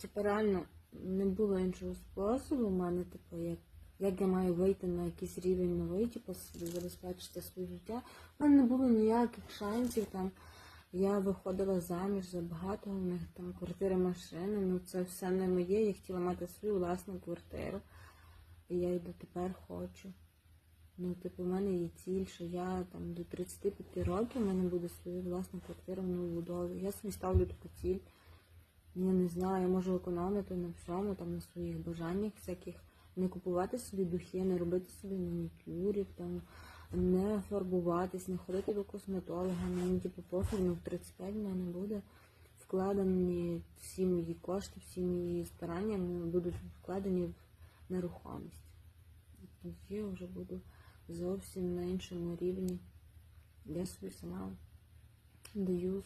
типу, реально не було іншого способу у мене, типу, як, як я маю вийти на якийсь рівень новий, типу, забезпечити своє життя. У мене не було ніяких шансів там. Я виходила заміж за багато, у них там квартири, машини, ну це все не моє. Я хотіла мати свою власну квартиру. І я й дотепер хочу. Ну, типу, в мене є ціль, що я там до 35 років в мене буде своя власна квартира в новобудові. Я собі ставлю таку ціль. Я не знаю, я можу економити на всьому, там на своїх бажаннях всяких, не купувати собі духи, не робити собі манікюрів, там, не фарбуватись, не ходити до косметолога, мені типу пофіг, ну в 35 в мене буде вкладені всі мої кошти, всі мої старання ну, будуть вкладені в нерухомість. Тоді я вже буду зовсім на іншому рівні. Я собі сама даю